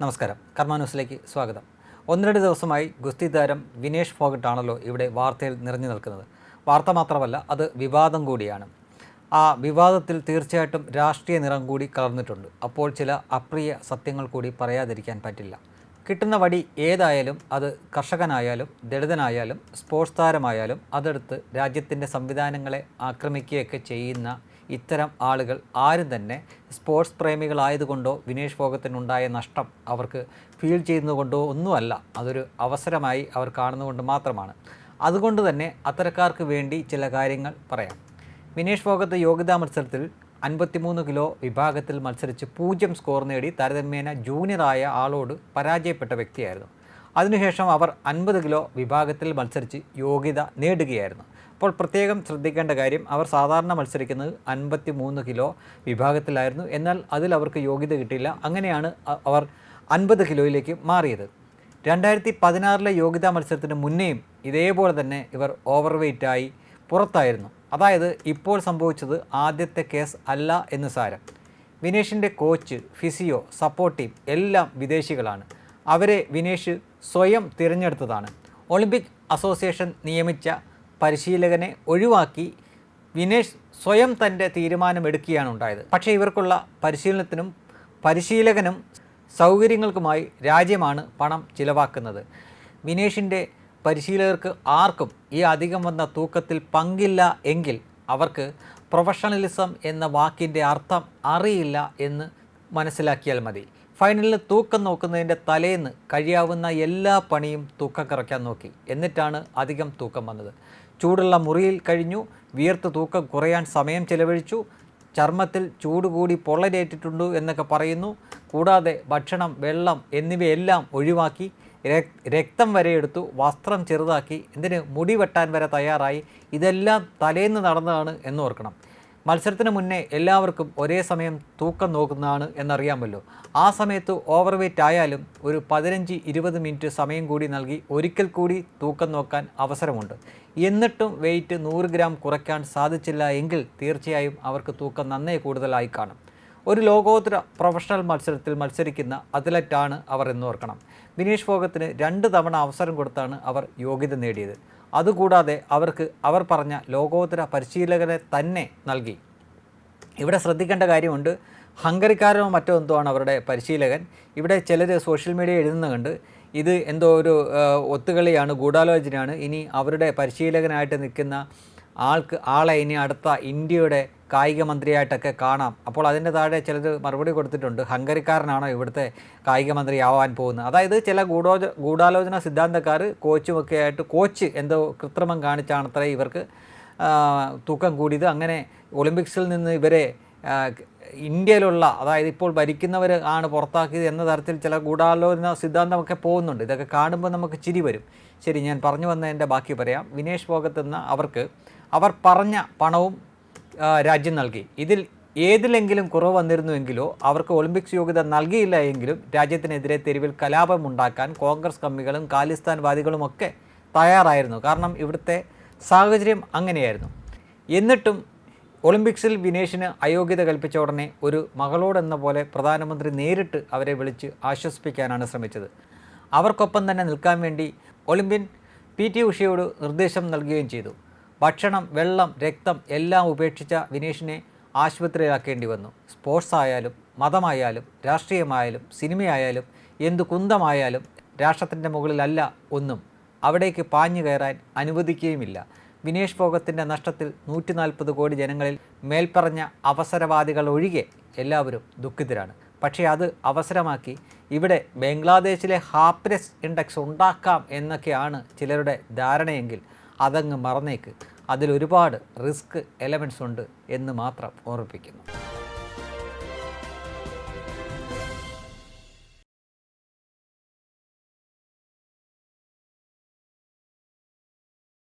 നമസ്കാരം. കർമാന്യൂസിലേക്ക് സ്വാഗതം. ഒന്ന് ദിവസമായി ഗുസ്തി താരം വിനേഷ് ഫോഗട്ടാണല്ലോ ഇവിടെ വാർത്തയിൽ നിറഞ്ഞു നിൽക്കുന്നത്. വാർത്ത മാത്രമല്ല അത് വിവാദം കൂടിയാണ്. ആ വിവാദത്തിൽ തീർച്ചയായിട്ടും രാഷ്ട്രീയ നിറം കൂടി കലർന്നിട്ടുണ്ട്. അപ്പോൾ ചില അപ്രിയ സത്യങ്ങൾ കൂടി പറയാതിരിക്കാൻ പറ്റില്ല. കിട്ടുന്ന വടി ഏതായാലും അത് കർഷകനായാലും ദളിതനായാലും സ്പോർട്സ് താരമായാലും അതെടുത്ത് രാജ്യത്തിന്റെ സംവിധാനങ്ങളെ ആക്രമിക്കുകയൊക്കെ ചെയ്യുന്ന ഇത്തരം ആളുകൾ ആരും തന്നെ സ്പോർട്സ് പ്രേമികളായതുകൊണ്ടോ വിനേഷ് ഫോഗത്തിനുണ്ടായ നഷ്ടം അവർക്ക് ഫീൽ ചെയ്യുന്നതുകൊണ്ടോ ഒന്നുമല്ല. അതൊരു അവസരമായി അവർ കാണുന്നതുകൊണ്ട് മാത്രമാണ്. അതുകൊണ്ട് തന്നെ അത്തരക്കാർക്ക് വേണ്ടി ചില കാര്യങ്ങൾ പറയാം. വിനേഷ് ഫോഗത്ത് യോഗ്യതാ മത്സരത്തിൽ അൻപത്തിമൂന്ന് കിലോ വിഭാഗത്തിൽ മത്സരിച്ച് പൂജ്യം സ്കോർ നേടി താരതമ്യേന ജൂനിയറായ ആളോട് പരാജയപ്പെട്ട വ്യക്തിയായിരുന്നു. അതിനുശേഷം അവർ അൻപത് കിലോ വിഭാഗത്തിൽ മത്സരിച്ച് യോഗ്യത നേടുകയായിരുന്നു. അപ്പോൾ പ്രത്യേകം ശ്രദ്ധിക്കേണ്ട കാര്യം അവർ സാധാരണ മത്സരിക്കുന്നത് അൻപത്തി മൂന്ന് കിലോ വിഭാഗത്തിലായിരുന്നു. എന്നാൽ അതിൽ അവർക്ക് യോഗ്യത കിട്ടിയില്ല. അങ്ങനെയാണ് അവർ അൻപത് കിലോയിലേക്ക് മാറിയത്. രണ്ടായിരത്തി പതിനാറിലെ യോഗ്യതാ മത്സരത്തിന് മുന്നേയും ഇതേപോലെ തന്നെ ഇവർ ഓവർ വെയ്റ്റായി പുറത്തായിരുന്നു. അതായത് ഇപ്പോൾ സംഭവിച്ചത് ആദ്യത്തെ കേസ് അല്ല എന്ന് സാരം. വിനേഷിന്റെ കോച്ച് ഫിസിയോ സപ്പോർട്ട് ടീം എല്ലാം വിദേശികളാണ്. അവരെ വിനേഷ് സ്വയം തിരഞ്ഞെടുത്തതാണ്. ഒളിമ്പിക് അസോസിയേഷൻ നിയമിച്ച പരിശീലകനെ ഒഴിവാക്കി വിനേഷ് സ്വയം തന്റെ തീരുമാനമെടുക്കുകയാണ് ഉണ്ടായത് പക്ഷേ ഇവർക്കുള്ള പരിശീലനത്തിനും പരിശീലകനും സൗകര്യങ്ങൾക്കുമായി രാജ്യമാണ് പണം ചിലവാക്കുന്നത്. വിനേഷിന്റെ പരിശീലകർക്ക് ആർക്കും ഈ അധികം വന്ന തൂക്കത്തിൽ പങ്കില്ല എങ്കിൽ അവർക്ക് പ്രൊഫഷണലിസം എന്ന വാക്കിന്റെ അർത്ഥം അറിയില്ല എന്ന് മനസ്സിലാക്കിയാൽ മതി. ഫൈനലിൽ തൂക്കം നോക്കുന്നതിന്റെ തലേന്ന് കഴിയാവുന്ന എല്ലാ പണിയും തൂക്കം കുറയ്ക്കാൻ നോക്കി. എന്നിട്ടാണ് അധികം തൂക്കം വന്നത്. ചൂടുള്ള മുറിയിൽ കഴിഞ്ഞു. വിയർത്ത് തൂക്കം കുറയാൻ സമയം ചെലവഴിച്ചു. ചർമ്മത്തിൽ ചൂട് കൂടി പൊള്ളലേറ്റിട്ടുണ്ട് എന്നൊക്കെ പറയുന്നു. കൂടാതെ ഭക്ഷണം വെള്ളം എന്നിവയെല്ലാം ഒഴിവാക്കി രക്തം വരെ എടുത്തു വസ്ത്രം ചെറുതാക്കി. എന്തിന്? മുടി വെട്ടാൻ വരെ തയ്യാറായി. ഇതെല്ലാം തലേന്ന് നടന്നതാണ് എന്ന് ഓർക്കണം. മത്സരത്തിന് മുന്നേ എല്ലാവർക്കും ഒരേ സമയം തൂക്കം നോക്കുന്നതാണ് എന്നറിയാമല്ലോ. ആ സമയത്ത് ഓവർ വെയ്റ്റ് ആയാലും ഒരു പതിനഞ്ച് ഇരുപത് മിനിറ്റ് സമയം കൂടി നൽകി ഒരിക്കൽ കൂടി തൂക്കം നോക്കാൻ അവസരമുണ്ട്. എന്നിട്ടും വെയിറ്റ് നൂറ് ഗ്രാം കുറയ്ക്കാൻ സാധിച്ചില്ല എങ്കിൽ തീർച്ചയായും അവർക്ക് തൂക്കം നന്നേ കൂടുതലായി കാണും. ഒരു ലോകോത്തര പ്രൊഫഷണൽ മത്സരത്തിൽ മത്സരിക്കുന്ന അത്ലറ്റാണ് അവർ എന്നോർക്കണം വിനീഷ് ഫോഗത്തിന് രണ്ട് തവണ അവസരം കൊടുത്താണ് അവർ യോഗ്യത നേടിയത്. അതുകൂടാതെ അവർക്ക് അവർ പറഞ്ഞ ലോകോത്തര പരിശീലകരെ തന്നെ നൽകി. ഇവിടെ ശ്രദ്ധിക്കേണ്ട കാര്യമുണ്ട്. ഹംഗറിക്കാരനോ മറ്റോ എന്തോ ആണ് അവരുടെ പരിശീലകൻ. ഇവിടെ ചിലർ സോഷ്യൽ മീഡിയ എഴുതുന്ന കണ്ട് ഇത് എന്തോ ഒരു ഒത്തുകളിയാണ് ഗൂഢാലോചനയാണ്. ഇനി അവരുടെ പരിശീലകനായിട്ട് നിൽക്കുന്ന ആൾക്ക് ആളെ ഇനി അടുത്ത ഇന്ത്യയുടെ കായിക മന്ത്രിയായിട്ടൊക്കെ കാണാം. അപ്പോൾ അതിന്റെ താഴെ ചിലർ മറുപടി കൊടുത്തിട്ടുണ്ട്. ഹംഗറിക്കാരനാണോ ഇവിടുത്തെ കായിക മന്ത്രിയാവാൻ പോകുന്നത്? അതായത് ചില ഗൂഢോ ഗൂഢാലോചന സിദ്ധാന്തക്കാർ കോച്ചുമൊക്കെ ആയിട്ട് കോച്ച് എന്തോ കൃത്രിമം കാണിച്ചാണ് അത്ര ഇവർക്ക് തൂക്കം കൂടിയത്. അങ്ങനെ ഒളിമ്പിക്സിൽ നിന്ന് ഇവരെ ഇന്ത്യയിലുള്ള അതായത് ഇപ്പോൾ ഭരിക്കുന്നവർ ആണ് പുറത്താക്കിയത് എന്ന തരത്തിൽ ചില ഗൂഢാലോചന സിദ്ധാന്തമൊക്കെ പോകുന്നുണ്ട്. ഇതൊക്കെ കാണുമ്പോൾ നമുക്ക് ചിരി വരും. ശരി ഞാൻ പറഞ്ഞു വന്നതിന്റെ ബാക്കി പറയാം. വിനേഷ് എന്ന അവർക്ക് അവർ പറഞ്ഞ പണവും രാജ്യം നൽകി. ഇതിൽ ഏതിലെങ്കിലും കുറവ് വന്നിരുന്നുവെങ്കിലോ അവർക്ക് ഒളിമ്പിക്സ് യോഗ്യത നൽകിയില്ല എങ്കിലും രാജ്യത്തിനെതിരെ തെരുവിൽ കലാപമുണ്ടാക്കാൻ കോൺഗ്രസ് കമ്മികളും ഖാലിസ്ഥാൻവാദികളുമൊക്കെ തയ്യാറായിരുന്നു. കാരണം ഇവിടുത്തെ സാഹചര്യം അങ്ങനെയായിരുന്നു. എന്നിട്ടും ഒളിമ്പിക്സിൽ വിനേഷിന് അയോഗ്യത കൽപ്പിച്ച ഉടനെ ഒരു മകളോടെന്ന പോലെ പ്രധാനമന്ത്രി നേരിട്ട് അവരെ വിളിച്ച് ആശ്വസിപ്പിക്കാനാണ് ശ്രമിച്ചത്. അവർക്കൊപ്പം തന്നെ നിൽക്കാൻ വേണ്ടി ഒളിമ്പ്യൻ പി ടി ഉഷയോട് നിർദ്ദേശം നൽകുകയും ചെയ്തു. ഭക്ഷണം വെള്ളം രക്തം എല്ലാം ഉപേക്ഷിച്ച വിനേഷിനെ ആശുപത്രിയിലാക്കേണ്ടി വന്നു. സ്പോർട്സ് ആയാലും മതമായാലും രാഷ്ട്രീയമായാലും സിനിമയായാലും എന്തു കുന്തമായാലും രാഷ്ട്രത്തിന്റെ മുകളിലല്ല ഒന്നും. അവിടേക്ക് പാഞ്ഞു കയറാൻ അനുവദിക്കുകയുമില്ല. വിനേഷ് ഫോഗത്തിന്റെ നഷ്ടത്തിൽ നൂറ്റി നാൽപ്പത് കോടി ജനങ്ങളിൽ മേൽപ്പറഞ്ഞ അവസരവാദികൾ ഒഴികെ എല്ലാവരും ദുഃഖിതരാണ്. പക്ഷേ അത് അവസരമാക്കി ഇവിടെ ബംഗ്ലാദേശിലെ ഹാപ്പിനെസ് ഇൻഡെക്സ് ഉണ്ടാക്കാം എന്നൊക്കെയാണ് ചിലരുടെ ധാരണയെങ്കിൽ അതങ്ങ് മറന്നേക്ക്. അതിലൊരുപാട് റിസ്ക് എലമെൻസ് ഉണ്ട് എന്ന് മാത്രം ഓർമ്മിപ്പിക്കുന്നു.